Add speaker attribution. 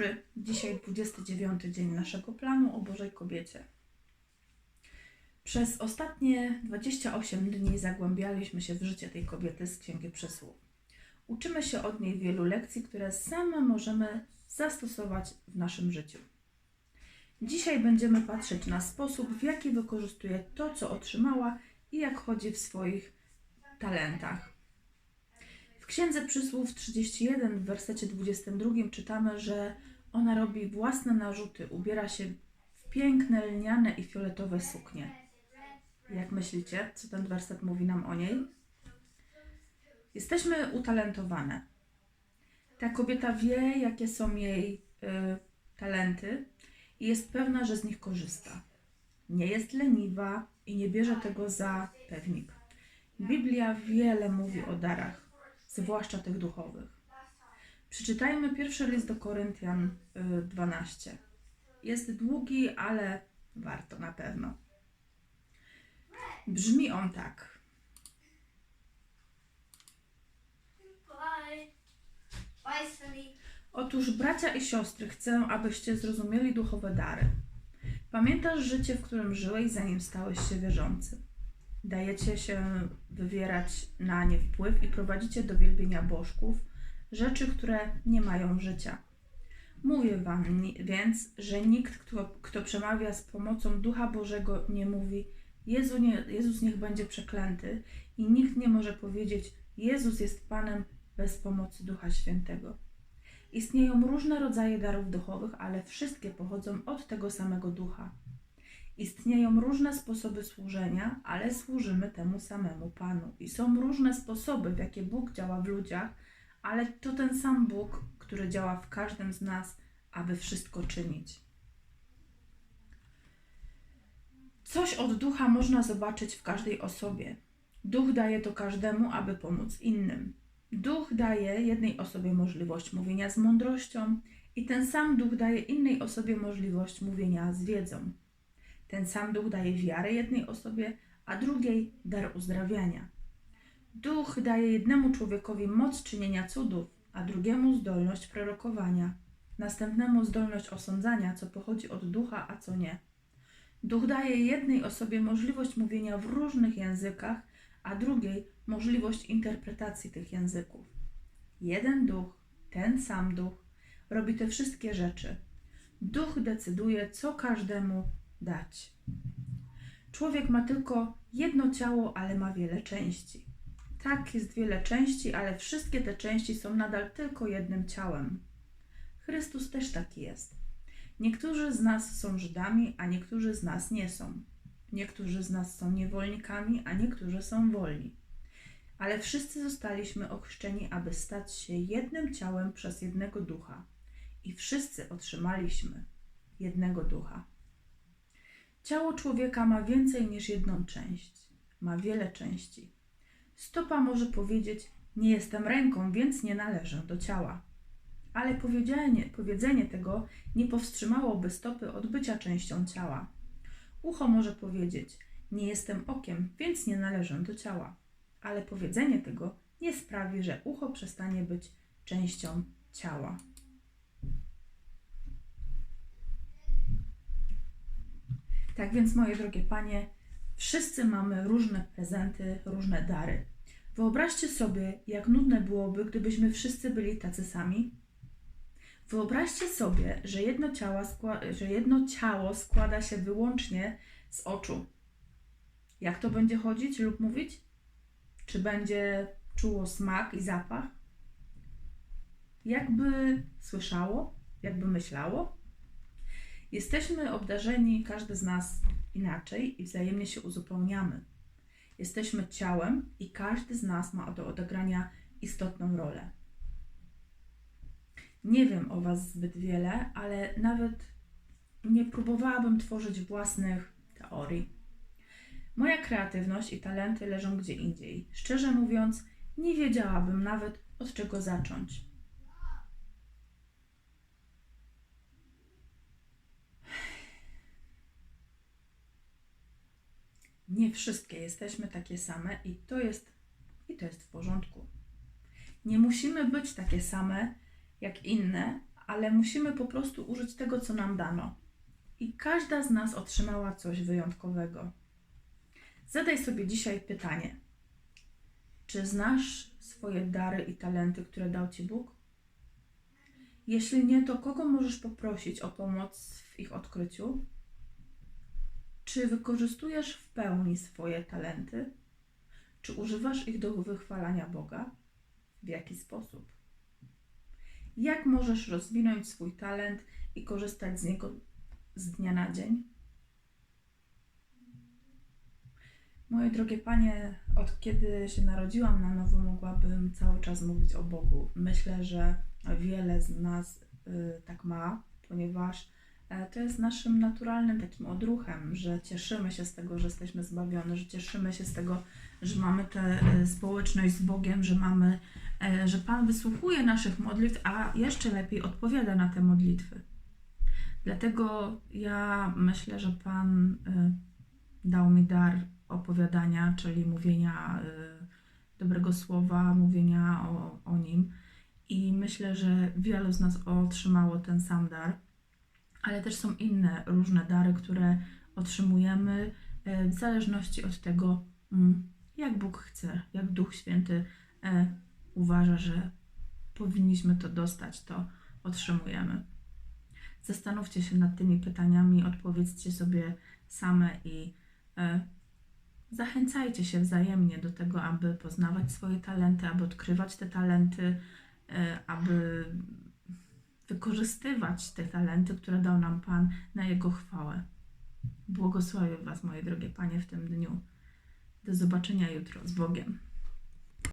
Speaker 1: dobry. Dzisiaj 29 dzień naszego planu o Bożej Kobiecie. Przez ostatnie 28 dni zagłębialiśmy się w życie tej kobiety z Księgi Przysłów. Uczymy się od niej wielu lekcji, które same możemy zastosować w naszym życiu. Dzisiaj będziemy patrzeć na sposób, w jaki wykorzystuje to, co otrzymała i jak chodzi w swoich talentach. Księdze Przysłów 31 w wersecie 22 czytamy, że ona robi własne narzuty, ubiera się w piękne lniane i fioletowe suknie. Jak myślicie, co ten werset mówi nam o niej? Jesteśmy utalentowane. Ta kobieta wie, jakie są jej y, talenty i jest pewna, że z nich korzysta. Nie jest leniwa i nie bierze tego za pewnik. Biblia wiele mówi o darach, zwłaszcza tych duchowych. Przeczytajmy pierwszy list do Koryntian y, 12. Jest długi, ale warto na pewno. Brzmi on tak. Otóż, bracia i siostry, chcę, abyście zrozumieli duchowe dary. Pamiętasz życie, w którym żyłeś, zanim stałeś się wierzący. Dajecie się wywierać na nie wpływ i prowadzicie do wielbienia bożków, rzeczy, które nie mają życia. Mówię wam więc, że nikt, kto, kto przemawia z pomocą Ducha Bożego, nie mówi Jezu nie, Jezus niech będzie przeklęty i nikt nie może powiedzieć Jezus jest Panem bez pomocy Ducha Świętego. Istnieją różne rodzaje darów duchowych, ale wszystkie pochodzą od tego samego ducha. Istnieją różne sposoby służenia, ale służymy temu samemu Panu. I są różne sposoby, w jakie Bóg działa w ludziach, ale to ten sam Bóg, który działa w każdym z nas, aby wszystko czynić. Coś od ducha można zobaczyć w każdej osobie. Duch daje to każdemu, aby pomóc innym. Duch daje jednej osobie możliwość mówienia z mądrością, i ten sam duch daje innej osobie możliwość mówienia z wiedzą. Ten sam duch daje wiarę jednej osobie, a drugiej dar uzdrawiania. Duch daje jednemu człowiekowi moc czynienia cudów, a drugiemu zdolność prorokowania, następnemu zdolność osądzania, co pochodzi od ducha, a co nie. Duch daje jednej osobie możliwość mówienia w różnych językach, a drugiej możliwość interpretacji tych języków. Jeden duch, ten sam duch, robi te wszystkie rzeczy. Duch decyduje, co każdemu dać. Człowiek ma tylko jedno ciało, ale ma wiele części. Tak, jest wiele części, ale wszystkie te części są nadal tylko jednym ciałem. Chrystus też taki jest. Niektórzy z nas są Żydami, a niektórzy z nas nie są. Niektórzy z nas są niewolnikami, a niektórzy są wolni. Ale wszyscy zostaliśmy ochrzczeni, aby stać się jednym ciałem przez jednego ducha. I wszyscy otrzymaliśmy jednego ducha. Ciało człowieka ma więcej niż jedną część. Ma wiele części. Stopa może powiedzieć: Nie jestem ręką, więc nie należę do ciała. Ale powiedzenie, powiedzenie tego nie powstrzymałoby stopy od bycia częścią ciała. Ucho może powiedzieć: Nie jestem okiem, więc nie należę do ciała. Ale powiedzenie tego nie sprawi, że ucho przestanie być częścią ciała. Tak więc, moje drogie panie, wszyscy mamy różne prezenty, różne dary. Wyobraźcie sobie, jak nudne byłoby, gdybyśmy wszyscy byli tacy sami. Wyobraźcie sobie, że jedno, ciało że jedno ciało składa się wyłącznie z oczu. Jak to będzie chodzić lub mówić? Czy będzie czuło smak i zapach? Jakby słyszało? Jakby myślało? Jesteśmy obdarzeni, każdy z nas inaczej i wzajemnie się uzupełniamy. Jesteśmy ciałem i każdy z nas ma do odegrania istotną rolę. Nie wiem o Was zbyt wiele, ale nawet nie próbowałabym tworzyć własnych teorii. Moja kreatywność i talenty leżą gdzie indziej. Szczerze mówiąc, nie wiedziałabym nawet od czego zacząć. Nie wszystkie jesteśmy takie same i to jest i to jest w porządku. Nie musimy być takie same jak inne, ale musimy po prostu użyć tego, co nam dano. I każda z nas otrzymała coś wyjątkowego. Zadaj sobie dzisiaj pytanie: czy znasz swoje dary i talenty, które dał Ci Bóg? Jeśli nie, to kogo możesz poprosić o pomoc w ich odkryciu? Czy wykorzystujesz w pełni swoje talenty? Czy używasz ich do wychwalania Boga? W jaki sposób? Jak możesz rozwinąć swój talent i korzystać z niego z dnia na dzień? Moje drogie panie, od kiedy się narodziłam na nowo, mogłabym cały czas mówić o Bogu. Myślę, że wiele z nas y, tak ma, ponieważ to jest naszym naturalnym takim odruchem, że cieszymy się z tego, że jesteśmy zbawione, że cieszymy się z tego, że mamy tę e, społeczność z Bogiem, że mamy, e, że Pan wysłuchuje naszych modlitw, a jeszcze lepiej odpowiada na te modlitwy. Dlatego ja myślę, że Pan e, dał mi dar opowiadania, czyli mówienia e, dobrego słowa, mówienia o, o nim. I myślę, że wielu z nas otrzymało ten sam dar, ale też są inne różne dary, które otrzymujemy e, w zależności od tego, mm, jak Bóg chce, jak Duch Święty e, uważa, że powinniśmy to dostać, to otrzymujemy. Zastanówcie się nad tymi pytaniami, odpowiedzcie sobie same i e, zachęcajcie się wzajemnie do tego, aby poznawać swoje talenty, aby odkrywać te talenty, aby wykorzystywać te talenty, które dał nam Pan na Jego chwałę. Błogosławię Was, moje drogie Panie, w tym dniu. Do zobaczenia jutro z Bogiem.